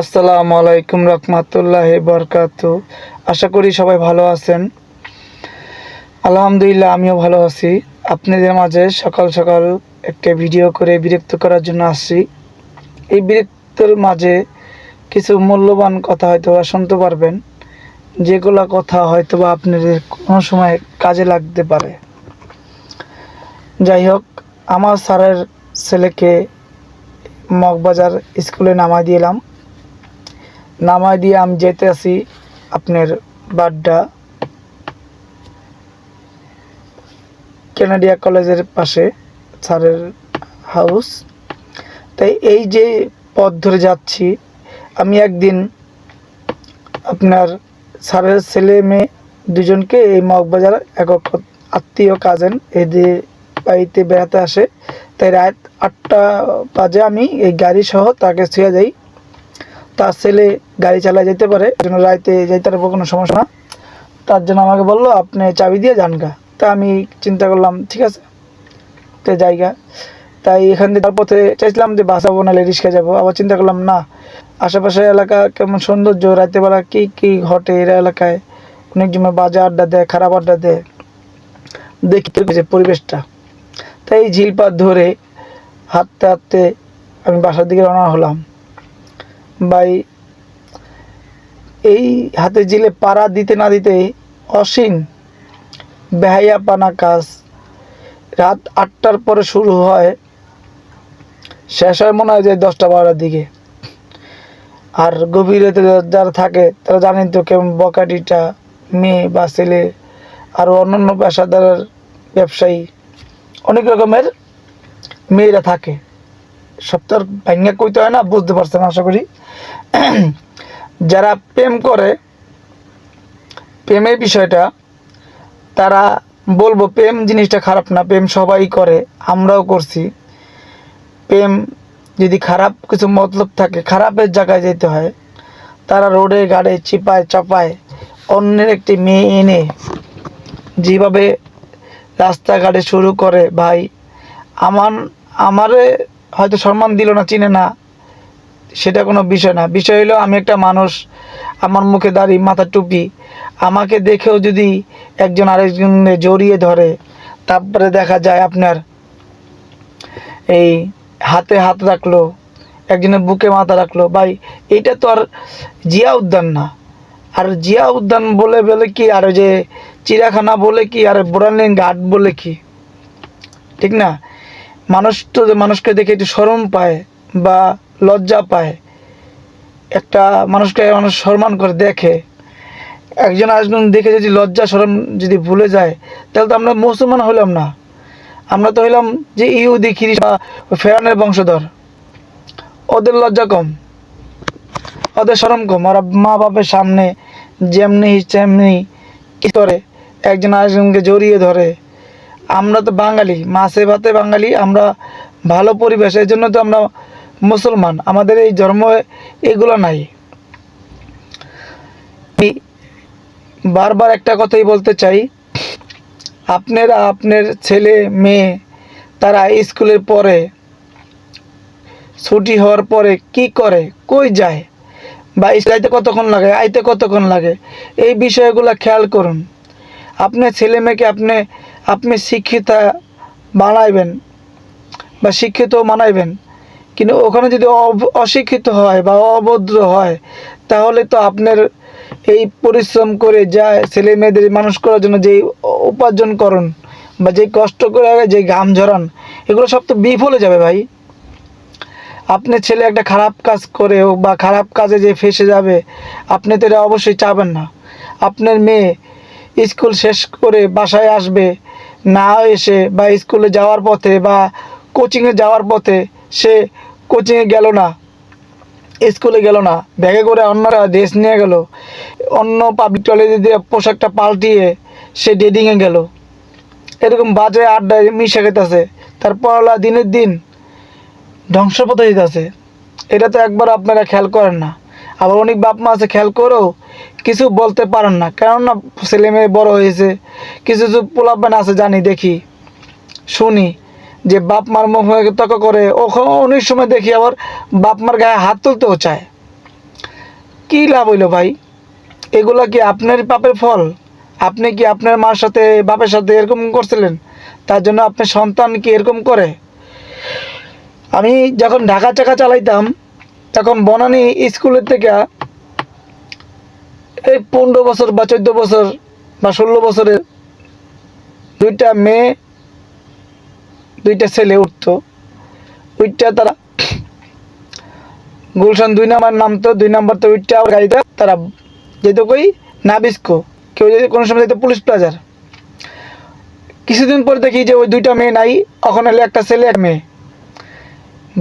আসসালামু আলাইকুম রহমতুল্লাহ বরকাত। আশা করি সবাই ভালো আছেন। আলহামদুলিল্লাহ, আমিও ভালো আছি। আপনাদের মাঝে সকাল সকাল একটা ভিডিও করে বিরক্ত করার জন্য আসছি। এই বিরক্তর মাঝে কিছু মূল্যবান কথা হয়তো শুনতে পারবেন। যেগুলো কথা হয়তো বা আপনাদের কোনো সময় কাজে লাগতে পারে। যাই হোক, আমার স্যারের ছেলেকে মগবাজার স্কুলে নামাই দিলাম। নামাই দিয়ে আমি যেতে আসি আপনার বাড্ডা কেনাডিয়া কলেজের পাশে, স্যারের হাউস। তাই এই যে পথ ধরে যাচ্ছি, আমি একদিন আপনার স্যারের ছেলে মেয়ে দুজনকে এই মগবাজার একক আত্মীয় কাজেন এদের বাড়িতে বেড়াতে আসে। তাই রাত আটটা বাজে আমি এই গাড়ি সহ তাকে ছুঁয়ে যাই। তার ছেলে গাড়ি চালায় যেতে পারে জন্য রাইতে যাইতে পারব, কোনো সমস্যা না। তার জন্য আমাকে বলল, আপনি চাবি দিয়ে যান গা। তা আমি চিন্তা করলাম, ঠিক আছে। তো জায়গা তাই এখান থেকে পথে চাইছিলাম যে বাস না রিক্সা যাব। আবার চিন্তা করলাম, না, আশেপাশে এলাকা কেমন সৌন্দর্য রাতেবেলা কী কী ঘটে এরা এলাকায়? অনেক সময় বাজে আড্ডা দেয়, খারাপ আড্ডা দেয়। দেখি যে পরিবেশটা। তাই ঝিলপাত ধরে হাঁটতে হাঁটতে আমি বাসার দিকে রওনা হলাম। ভাই, এই হাতে জিলে পাড়া দিতে না দিতে অসীম বেহাইয়া পানা কাজ। রাত আটটার পরে শুরু হয়, শেষ হয় মনে হয় যে দশটা বারোটার দিকে। আর গভীর যারা থাকে, তারা জানেন তো কেমন বকাটিটা মেয়ে বা ছেলে, আর অন্যান্য পেশাদার ব্যবসায়ী। অনেক রকমের মেয়েরা থাকে। সপ্তাহ ভাঙ্গা কইতে হয় না, বুঝতে পারছেন আশা করি। যারা প্রেম করে, প্রেমের বিষয়টা, তারা বলব প্রেম জিনিসটা খারাপ না, প্রেম সবাই করে, আমরাও করছি। প্রেম যদি খারাপ কিছু মতলব থাকে, খারাপের জায়গায় যেতে হয়, তারা রোডে, গাড়ে, চিপায়, চাপায়, অন্যের একটি মেয়ে এনে যেভাবে রাস্তাঘাটে শুরু করে, ভাই, আমার, আমারে হয়তো সম্মান দিল না, চিনে না সেটা কোনো বিষয় না। বিষয় হলো আমি একটা মানুষ, আমার মুখে দাড়ি মাথা টুপি, আমাকে দেখেও যদি একজন আরেকজনে জড়িয়ে ধরে, তারপরে দেখা যায় আপনার এই হাতে হাত রাখল, একজনের বুকে মাথা রাখল, ভাই এইটা তো আর জিয়া উদ্যান না। আর জিয়া উদ্যান বলে বলে কি, আর যে চিড়িয়াখানা বলে কি, আর বোরালিং ঘাট বলে কি? ঠিক না? মানুষ তো, মানুষকে দেখে একটু শরম পায় বা লজ্জা পায়। একটা মানুষকে মানুষ সম্মান করে দেখে। একজন আরেকজন দেখে যদি লজ্জা শরম যদি ভুলে যায়, তাহলে তো আমরা মুসলমান হইলাম না। আমরা তো হইলাম যে ইহুদি খিরিস বা ফেরানের বংশধর। ওদের লজ্জা কম। ওদের শরম কম। ওরা মা বাপের সামনে যেমনি তেমনি কি করে? একজন আরেকজনকে জড়িয়ে ধরে। আমরা তো বাঙালি, মাছে ভাতে বাঙালি, আমরা ভালো পরিবেশ। এই জন্য তো আমরা মুসলমান, আমাদের এই ধর্ম এগুলো নাই। বারবার একটা কথাই বলতে চাই, আপনারা, আপনার ছেলে, মেয়ে, তারা স্কুলের পরে, ছুটি হওয়ার পরে কি করে, কই যায়, বা যাইতে কতক্ষণ লাগে, আইতে কতক্ষণ লাগে, এই বিষয়গুলো খেয়াল করুন। আপনার ছেলে মেয়েকে আপনি আপনি শিক্ষিতা বানাইবেন, বা শিক্ষিত মানাইবেন। কিন্তু ওখানে যদি অশিক্ষিত হয় বা অভদ্র হয়, তাহলে তো আপনার এই পরিশ্রম করে যা ছেলে মেয়েদের মানুষ করার জন্য যেই উপার্জন করুন বা যেই কষ্ট করে যে ঘাম ঝরান, এগুলো সব তো বিফলে যাবে ভাই। আপনার ছেলে একটা খারাপ কাজ করে হোক বা খারাপ কাজে যে ফেসে যাবে, আপনি তো এটা অবশ্যই চাবেন না। আপনার মেয়ে স্কুল শেষ করে বাসায় আসবে, না এসে বা স্কুলে যাওয়ার পথে বা কোচিংয়ে যাওয়ার পথে সে কোচিংয়ে গেল না, স্কুলে গেল না, ব্যাগে করে অন্যরা ড্রেস নিয়ে গেল, অন্য পাবলিক টয়লেটে দিয়ে পোশাকটা পাল্টিয়ে সে ডেটিংয়ে গেল। এরকম বাজে আড্ডায় মিশে গেতেছে তার পড়ালা দিনের দিন ধ্বংসপথে যেতেছে এটা তো একবার আপনারা খেয়াল করেন না। আবার অনেক বাপ মা আছে, খেয়াল করেও কিছু বলতে পারেন না। কেননা ছেলে মেয়ে বড় হয়েছে, কিছু কিছু পোলাপান আছে জানি, দেখি, শুনি। যে বাপ মার মুখে তর্ক করে, ওখানে অনেক সময় দেখি আবার বাপ মার গায়ে হাত তুলতেও চায়। কি লাভ হইল ভাই? এগুলা কি আপনার পাপের ফল? আপনি কি আপনার মার সাথে, বাপের সাথে এরকম করছিলেন? তার জন্য আপনার সন্তান কি এরকম করে? আমি যখন ঢাকা চাকা চালাইতাম, তখন বনানী স্কুলের থেকে এই পনেরো বছর বা চোদ্দ বছর বা ষোলো বছরের দুইটা মেয়ে দুইটা ছেলে উঠতো। উইটটা তারা গুলশান দুই নাম্বার নামতো, দুই নাম্বার তো উইটটা গাড়িতে তারা যেত কই নাবিস্কো, কেউ যদি কোনো সময় যেত পুলিশ প্লাজার। কিছুদিন পর দেখি যে ওই দুইটা মেয়ে নাই, ওখানে হলো একটা ছেলে এক মেয়ে।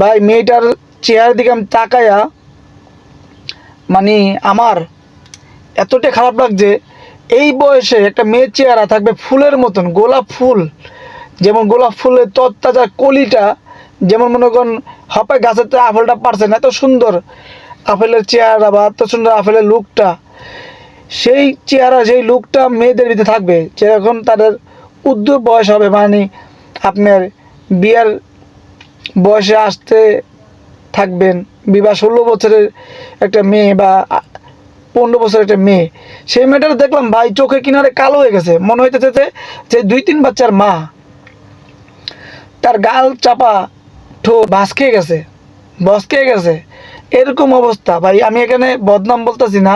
ভাই, মেয়েটার চেহারার দিকে আমি তাকায়া মানে আমার এতটা খারাপ লাগছে, এই বয়সে একটা মেয়ের চেহারা থাকবে ফুলের মতন, গোলাপ ফুল। যেমন গোলাপ ফুলের তত্তাজা কলিটা, যেমন মনে করেন হপায় গাছের তো আপেলটা পারছে না, এত সুন্দর আপেলের চেহারা বা এত সুন্দর আপেলের লুকটা। সেই চেহারা, সেই লুকটা মেয়েদের ভিতরে থাকবে। যেরকম তাদের উদ্যোগ বয়স হবে মানে আপনার বিয়ার বয়সে আসতে থাকবেন, বিবাহ ষোলো বছরের একটা মেয়ে বা পনেরো বছরের একটা মেয়ে। সেই মেয়েটা দেখলাম ভাই চোখে কিনারে কালো হয়ে গেছে। মনে হইতেছে যে দুই তিন বাচ্চার মা। তার গাল চাপা বাস খেয়ে গেছে বস খেয়ে গেছে। এরকম অবস্থা। ভাই, আমি এখানে বদনাম বলতেছি না।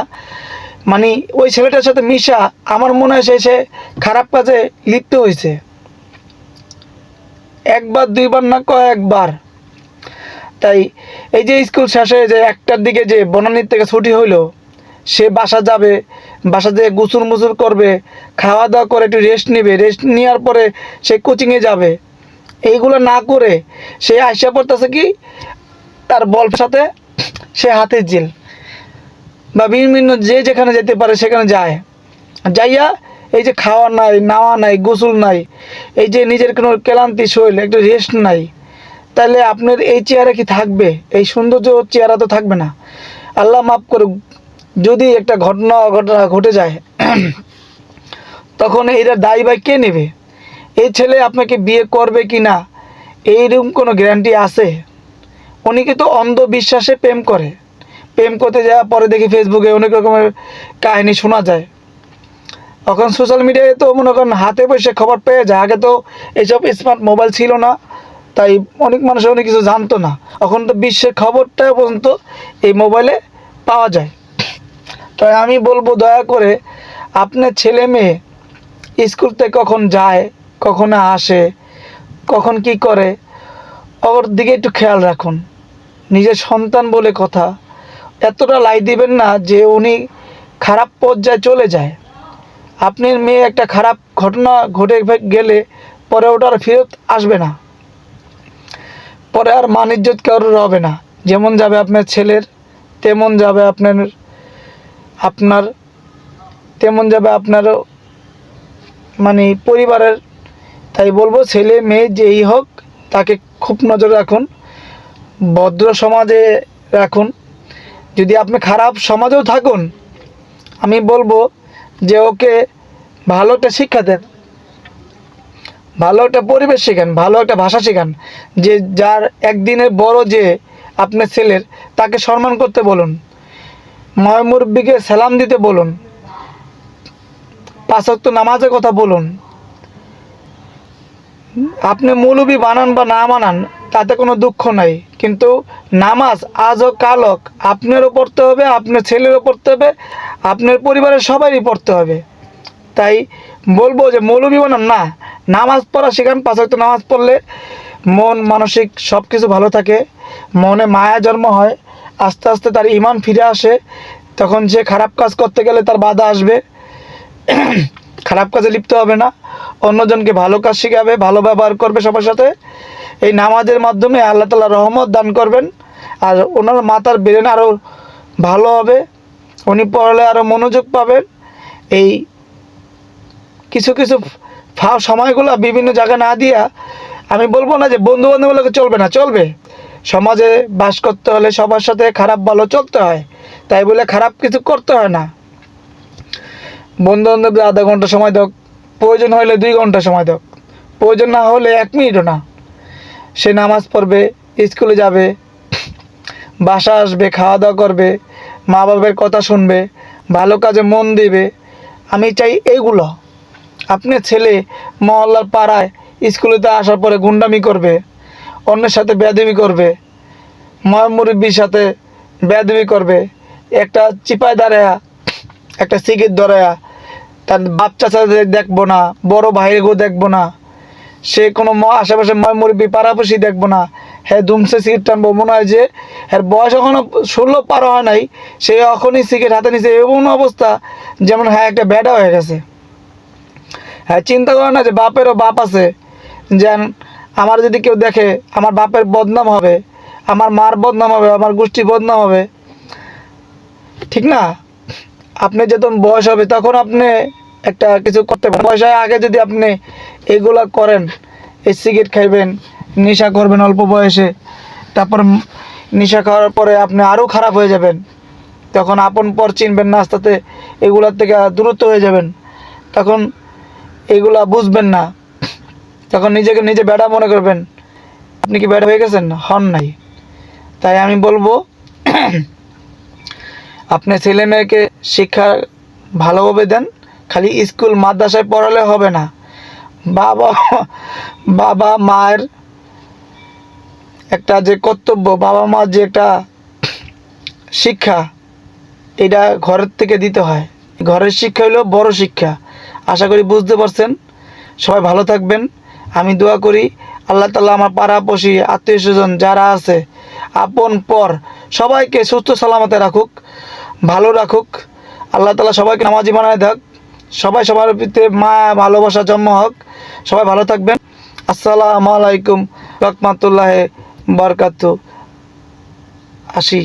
মানে ওই ছেলেটার সাথে মিশা আমার মনে হয় সে সে খারাপ কাজে লিপ্ত হয়েছে একবার, দুইবার না কয়েকবার। তাই, এই যে স্কুল শেষে যে একটার দিকে যে বনানীর থেকে ছুটি হইল, সে বাসা যাবে, বাসা যেয়ে গুসুর মুসুর করবে খাওয়া দাওয়া করে একটু রেস্ট নেবে। রেস্ট নেওয়ার পরে সে কোচিংয়ে যাবে। এইগুলো না করে সে আসা পড়তেছে কি? তার বল সাথে সে হাতে জেল বা বিভিন্ন যে যেখানে যেতে পারে সেখানে যায়। যাইয়া এই যে খাওয়া নাই, নাওয়া নাই, গোসল নাই, এই যে নিজের কোনো ক্লান্তি শৈল একটু রেস্ট নাই তাহলে আপনার এই চেয়ারে কি থাকবে? এই সৌন্দর্য চেহারা তো থাকবে না। আল্লাহ মাফ করুক, যদি একটা ঘটনা ঘটনা ঘটে যায়, তখন এরা দায়ী বাই কে নেবে? এই ছেলে আপনাকে বিয়ে করবে কি না এইরকম কোনো গ্যারান্টি আছে? উনি কিন্তু অন্ধবিশ্বাসে প্রেম করে। প্রেম করতে যাওয়ার পরে দেখি ফেসবুকে অনেক রকমের কাহিনী শোনা যায়। এখন সোশ্যাল মিডিয়ায় তো মনে করেন হাতে বসে খবর পেয়ে যায়। আগে তো এইসব স্মার্ট মোবাইল ছিল না, তাই অনেক মানুষ অনেক কিছু জানতো না। এখন তো বিশ্বের খবরটা পর্যন্ত এই মোবাইলে পাওয়া যায়। তাই আমি বলব দয়া করে, আপনার ছেলে মেয়ে স্কুল থেকে কখন যায়? কখন আসে কখন কি করে, ওর দিকে একটু খেয়াল রাখুন। নিজের সন্তান বলে কথা, এতটা লাই দিবেন না যে উনি খারাপ পর্যায়ে চলে যায়। আপনার মেয়ে একটা খারাপ ঘটনা ঘটে গেলে পরে ওটা আর ফেরত আসবে না। পরে আর মান ইজ্জত কারোর হবে না। যেমন যাবে আপনার ছেলের, তেমন যাবে আপনার আপনার, তেমন যাবে আপনারও মানে পরিবারের তাই বলব ছেলে মেয়ে যেই হোক, তাকে খুব নজর রাখুন, ভদ্র সমাজে রাখুন। যদি আপনি খারাপ সমাজেও থাকুন, আমি বলব যে ওকে ভালো একটা শিক্ষা দেন, ভালো একটা পরিবেশ শেখান, ভালো একটা ভাষা শেখান, যে যার একদিনের বড় যে আপনার ছেলের, তাকে সম্মান করতে বলুন ময়মুরব্বিকে সালাম দিতে বলুন পাঁচক্ত নামাজের কথা বলুন আপনি মৌলবি বানান বা না বানান, তাতে কোনো দুঃখ নাই। কিন্তু নামাজ আজ হোক, কাল হোক, আপনারও পড়তে হবে, আপনার ছেলেরও পড়তে হবে, আপনার পরিবারের সবারই পড়তে হবে। তাই বলব যে মৌলবি বানান, না, নামাজ পড়া শেখান পাঁচক্ত নামাজ পড়লে মন, মানসিক সব কিছু ভালো থাকে, মনে মায়া জন্ম হয়, আস্তে আস্তে তার ইমান ফিরে আসে, তখন সে খারাপ কাজ করতে গেলে তার বাধা আসবে, খারাপ কাজে লিপ্ত হবে না। অন্যজনকে ভালো কাজ শেখাবে, ভালো ব্যবহার করবে সবার সাথে। এই নামাজের মাধ্যমে আল্লাহ তালা রহমত দান করবেন। আর ওনার মাতার ব্রেন আরও ভালো হবে। উনি পড়লে আরও মনোযোগ পাবেন। এই কিছু কিছু সময়গুলো বিভিন্ন জায়গায় না দিয়া আমি বলব না যে বন্ধু বান্ধবগুলোকে চলবে না, চলবে। সমাজে বাস করতে হলে সবার সাথে খারাপ, ভালো চলতে হয়। তাই বলে খারাপ কিছু করতে হয় না। বন্ধু বান্ধবদের আধা ঘণ্টা সময় দাও। প্রয়োজন হলে দুই ঘণ্টা সময় দাও। প্রয়োজন না হলে এক মিনিটও না। সে নামাজ পড়বে, স্কুলে যাবে বাসা আসবে খাওয়া দাওয়া করবে মা বাবার কথা শুনবে, ভালো কাজে মন দেবে। আমি চাই এইগুলো আপনার ছেলে মহল্লার পাড়ায় স্কুলেতে আসার পরে গুন্ডামি করবে, অন্যের সাথে বেয়াদবি করবে ময় মুরব্বীর সাথে বেয়াদবি করবে, একটা চিপায় দাঁড়ায়া, একটা সিগারেট ধরায়া তার বাপ চাচাদের দেখব না, বড় ভাইয়েরকেও দেখব না, সে কোনো আশেপাশে মুরব্বী পাড়াপড়শি দেখব না। হ্যাঁ দুমসে সিগারেট টানবো, মনে হয় যে হ্যাঁ বয়স এখনও ষোলো পার হয় নাই, সে এখনই সিগারেট হাতে নিছে, এমন অবস্থা যেমন হ্যাঁ একটা ব্যাডা হয়ে গেছে। হ্যাঁ চিন্তা করে না যে, বাপেরও বাপ আছে, যেন আমার যদি কেউ দেখে, আমার বাপের বদনাম হবে, আমার মার বদনাম হবে, আমার গোষ্ঠী বদনাম হবে, ঠিক না? আপনি যখন বয়স হবে, তখন আপনি একটা কিছু করতে পারেন। বয়সের আগে যদি আপনি এগুলা করেন, এই সিগারেট খাইবেন, নেশা করবেন অল্প বয়সে, তারপর নেশা খাওয়ার পরে আপনি আরও খারাপ হয়ে যাবেন। তখন আপন পর চিনবেন না, আস্তে এগুলার থেকে দূরত্ব হয়ে যাবেন। তখন এগুলা বুঝবেন না। তখন নিজেকে নিজে বেড়া মনে করবেন, আপনি কি বেড়া হয়ে গেছেন? হন নাই। তাই আমি বলব আপনি ছেলে মেয়েকে শিক্ষা ভালোভাবে দেন, খালি স্কুল, মাদ্রাসায় পড়ালে হবে না। বাবা বাবা মায়ের একটা যে কর্তব্য, বাবা মার যে একটা শিক্ষা, এটা ঘরের থেকে দিতে হয়। ঘরের শিক্ষা হলো বড় শিক্ষা। আশা করি বুঝতে পারছেন। সবাই ভালো থাকবেন। আমি দোয়া করি, আল্লাহ তাল্লাহ আমার পাড়াপড়শি আত্মীয় স্বজন যারা আছে আপন পর সবাইকে সুস্থ সালামতে রাখুক, ভালো রাখুক। আল্লাহ তালা সবাইকে নামাজি বানায় থাক সবাই সবার ভিতরে মা ভালোবাসা জন্ম হোক। সবাই ভালো থাকবেন। আসসালামু আলাইকুম রহমতুল্লাহ বরকাত আসি।